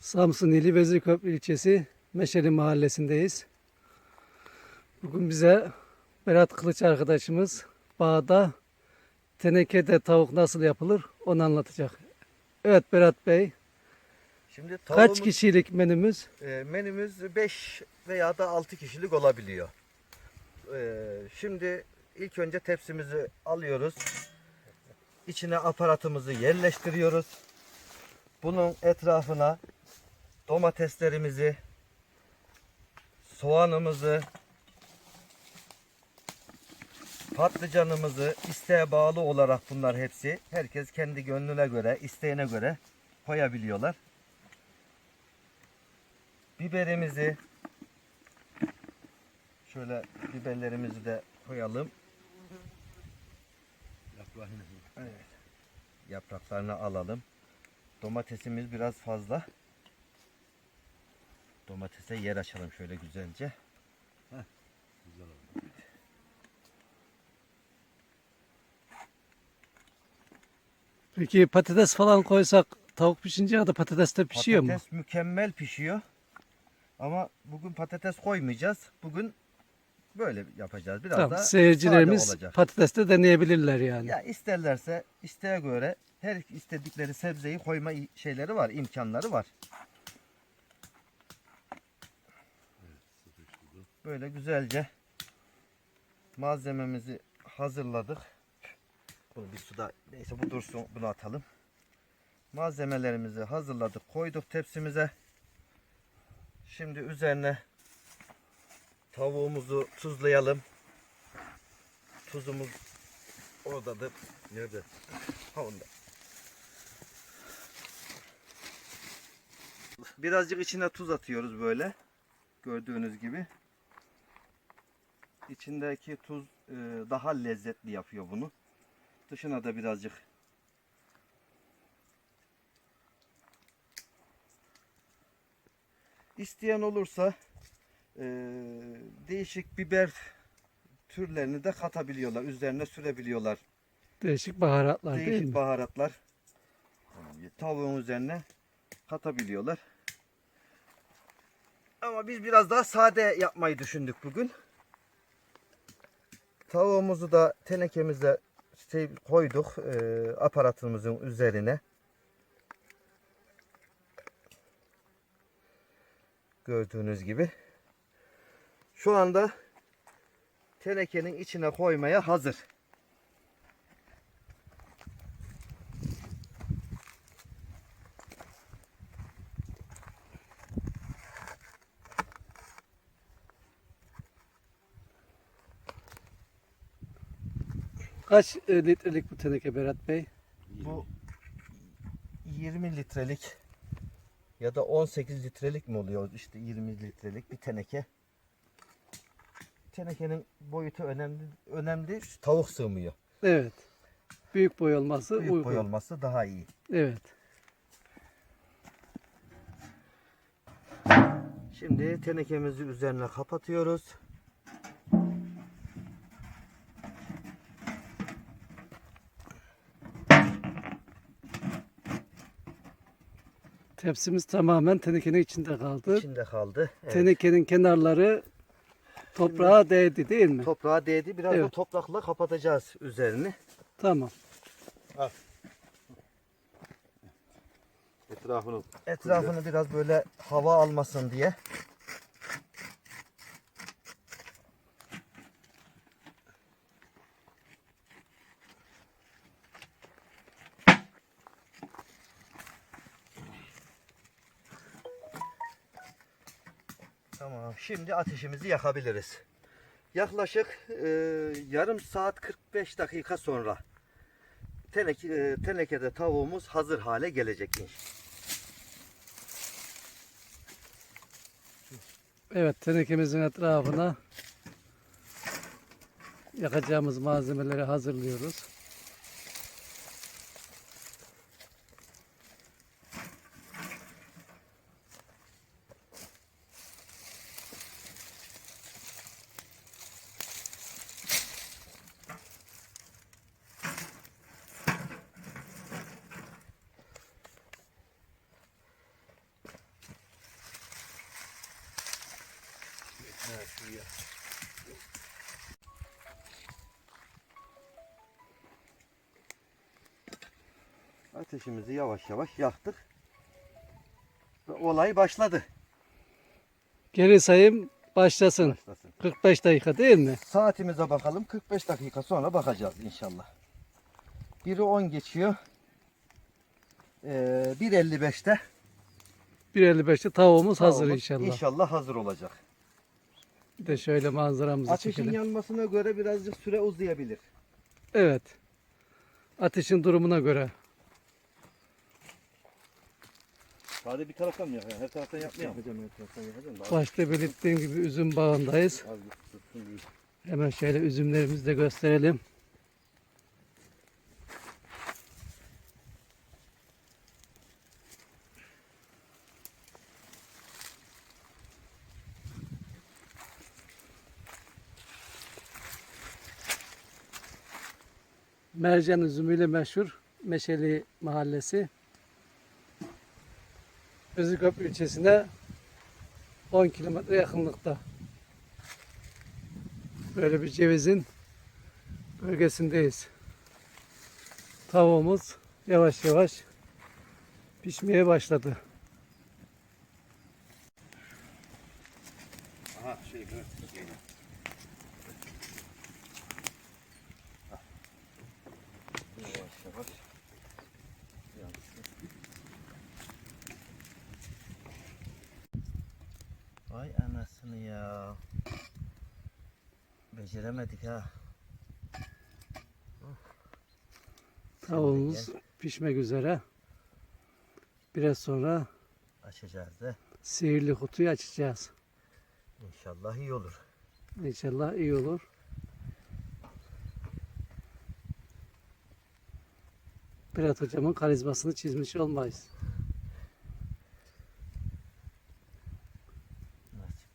Samsun ili Vezirköprü ilçesi Meşeli mahallesindeyiz. Bugün bize Berat Kılıç arkadaşımız bağda tenekede tavuk nasıl yapılır onu anlatacak. Evet Berat Bey, Şimdi kaç tavuğumuz, kişilik menümüz? e, menümüz 5 veya da 6 kişilik olabiliyor. E, şimdi ilk önce tepsimizi alıyoruz. İçine aparatımızı yerleştiriyoruz. Bunun etrafına domateslerimizi, soğanımızı, patlıcanımızı isteğe bağlı olarak bunlar hepsi. Herkes kendi gönlüne göre, isteğine göre koyabiliyorlar. Biberimizi şöyle biberlerimizi de koyalım. Evet. Yapraklarını alalım. Domatesimiz biraz fazla. Domatese yer açalım şöyle güzelce. Peki patates falan koysak tavuk pişince ya da patates de pişiyor mu? patates mükemmel pişiyor. Ama bugün patates koymayacağız. Bugün böyle yapacağız. Biraz Tamam, daha seyircilerimiz patates de deneyebilirler yani. Ya isterlerse isteğe göre her istedikleri sebzeyi koyma şeyleri var, imkanları var. Böyle güzelce malzememizi hazırladık. Bunu bir suda neyse bu dursun bunu atalım. Malzemelerimizi hazırladık, koyduk tepsimize. Şimdi üzerine tavuğumuzu tuzlayalım. Tuzumuz Oradadır. Nerede? Ha. Birazcık içine tuz atıyoruz böyle. Gördüğünüz gibi. İçindeki tuz e, daha lezzetli yapıyor bunu. Dışına da birazcık İsteyen olursa e, değişik biber türlerini de katabiliyorlar. Üzerine sürebiliyorlar. Değişik baharatlar değil Değişik mi? baharatlar tavuğun üzerine katabiliyorlar. Ama biz biraz daha sade yapmayı düşündük bugün. Tavuğumuzu da tenekemize şey koyduk e, aparatımızın üzerine. Gördüğünüz gibi. Şu anda tenekenin içine koymaya hazır. Kaç e, litrelik bu teneke Berat Bey? Bu 20 litrelik ya da 18 litrelik mi oluyor? İşte 20 litrelik bir teneke. Tenekenin boyutu önemli. Önemli. Tavuk sığmıyor. Evet. Büyük boy olması Büyük uygun. boy olması daha iyi. Evet. Şimdi tenekemizi üzerine kapatıyoruz. Tepsimiz tamamen tenekenin içinde kaldı. İçinde kaldı. Evet. Tenekenin kenarları toprağa değdi değil mi? Toprağa değdi. Biraz da Evet. toprakla kapatacağız üzerini. Tamam. Etrafını Etrafını biraz böyle hava almasın diye. Tamam. Şimdi ateşimizi yakabiliriz. Yaklaşık e, yarım saat 45 dakika sonra teneke, e, tenekede tavuğumuz hazır hale gelecek. Evet tenekemizin etrafına yakacağımız malzemeleri hazırlıyoruz. Ateşimizi yavaş yavaş yaktık. Ve olay başladı. Geri sayım başlasın. Başlasın. 45 dakika değil mi? Saatimize bakalım. 45 dakika sonra bakacağız inşallah. Biri 10 geçiyor. Ee, 1.55'te 1.55'te tavuğumuz hazır tavuğumuz inşallah. İnşallah hazır olacak. Bir de şöyle manzaramızı Ateşin çekelim. yanmasına göre birazcık süre uzayabilir. Evet. Ateşin durumuna göre. Sadece bir taraftan mı yapıyor? Her taraftan yapmıyor. Yapacağım, yapacağım, yapacağım. Başta belirttiğim gibi üzüm bağındayız. Az bir tutsun bir. Hemen şöyle üzümlerimizi de gösterelim. Mercan üzümüyle meşhur Meşeli Mahallesi. Özüköp ilçesine 10 kilometre yakınlıkta. Böyle bir cevizin bölgesindeyiz. Tavuğumuz yavaş yavaş pişmeye başladı. Aha şey evet. Yeni. Yavaş yavaş. Vay anasını ya. Beceremedik ha. Tavuğumuz pişmek üzere. Biraz sonra Açacağız da sihirli kutuyu açacağız. inşallah iyi olur. İnşallah iyi olur. Berat hocamın karizmasını çizmiş olmayız.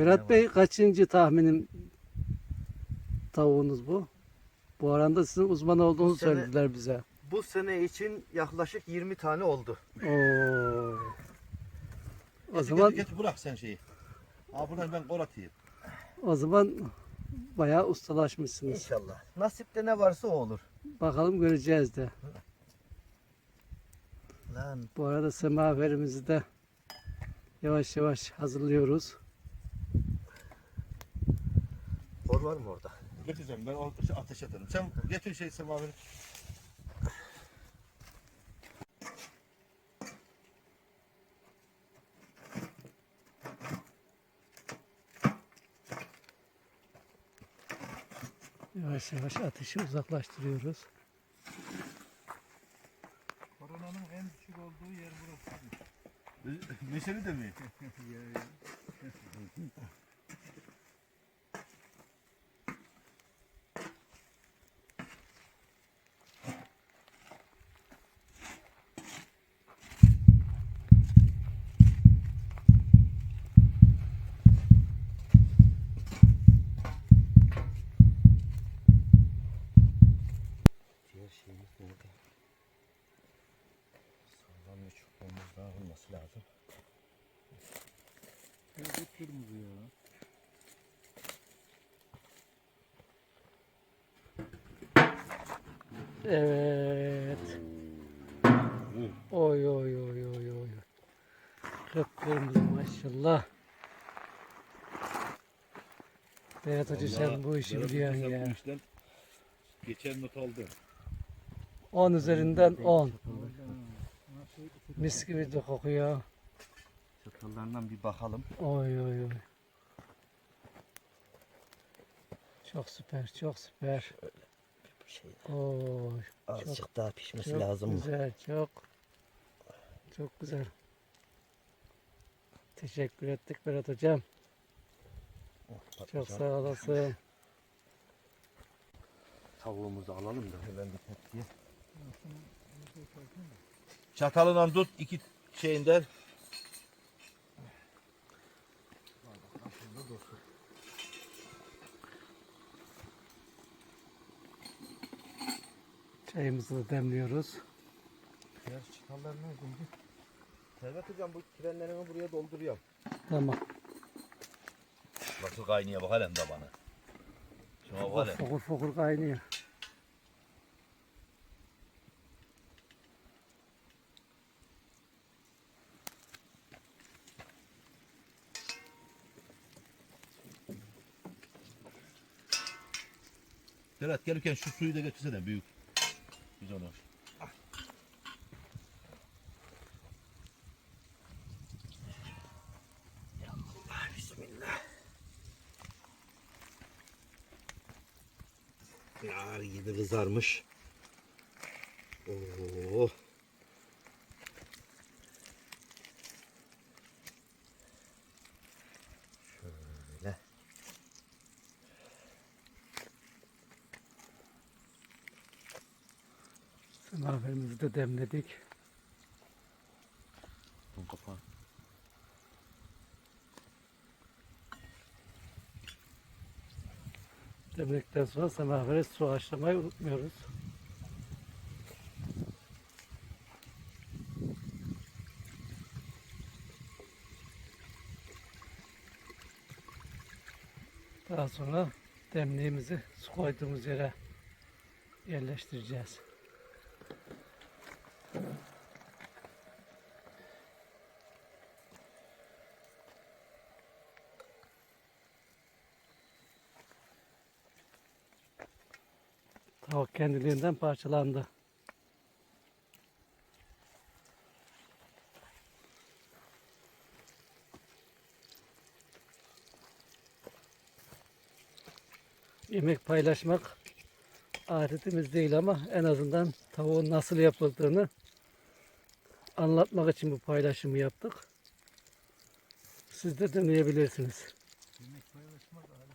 Berat Bey kaçıncı tahminim tavuğunuz bu? Bu aranda sizin uzman olduğunuzu Bu sene- söylediler bize. Bu sene için yaklaşık 20 tane oldu. Oo. O Getir, zaman getir, getir, bırak sen şeyi. Aa buradan ben kol atayım. o zaman bayağı ustalaşmışsınız. İnşallah. Nasipte ne varsa o olur. Bakalım göreceğiz de. Lan Bu arada semaverimizi de yavaş yavaş hazırlıyoruz. Var mı orada? Getireceğim ben ateş ederim. Sen getir şey semaveri. Yavaş yavaş ateşi uzaklaştırıyoruz. Koronanın en düşük olduğu yer burası. Neşeli de mi? Diğer şeyimiz nerede? Sağlam bir çubuğumuz daha olması lazım. kırmızı ya. Evet. Oy oy oy oy oy. Kıpkırmızı maşallah. Berat Hoca sen bu işi biliyorsun ya. Bu işten geçen not aldım. 10 üzerinden 10. Mis gibi de kokuyor. Çatallarından bir bakalım. Oy oy oy. Çok süper, çok süper. Bir şey. Oy, Azıcık daha pişmesi çok lazım mı? güzel, çok. Çok güzel. Teşekkür ettik Berat Hocam. Çok Patlıcan. sağ olasın. Tavuğumuzu alalım da hemen bir tepsiye. Çatalından tut iki şeyinden. Çayımızı da demliyoruz. Diğer çıkanlar neredeydi? Servet hocam bu trenlerimi buraya dolduruyorum. Tamam. Nasıl kaynıyor bak halen tabanı. Şuna bak hele. Fokur fokur kaynıyor. Serhat gelirken şu suyu da getirsene büyük. Güzel olur. Nar gibi kızarmış. Oo. Şöyle. Semaverimizi de demledik. Bunun kapağı. Demledikten sonra semavere su haşlamayı unutmuyoruz. Daha sonra demliğimizi su koyduğumuz yere yerleştireceğiz. Tavuk kendiliğinden parçalandı. Yemek paylaşmak adetimiz değil ama en azından tavuğun nasıl yapıldığını anlatmak için bu paylaşımı yaptık. Siz de deneyebilirsiniz.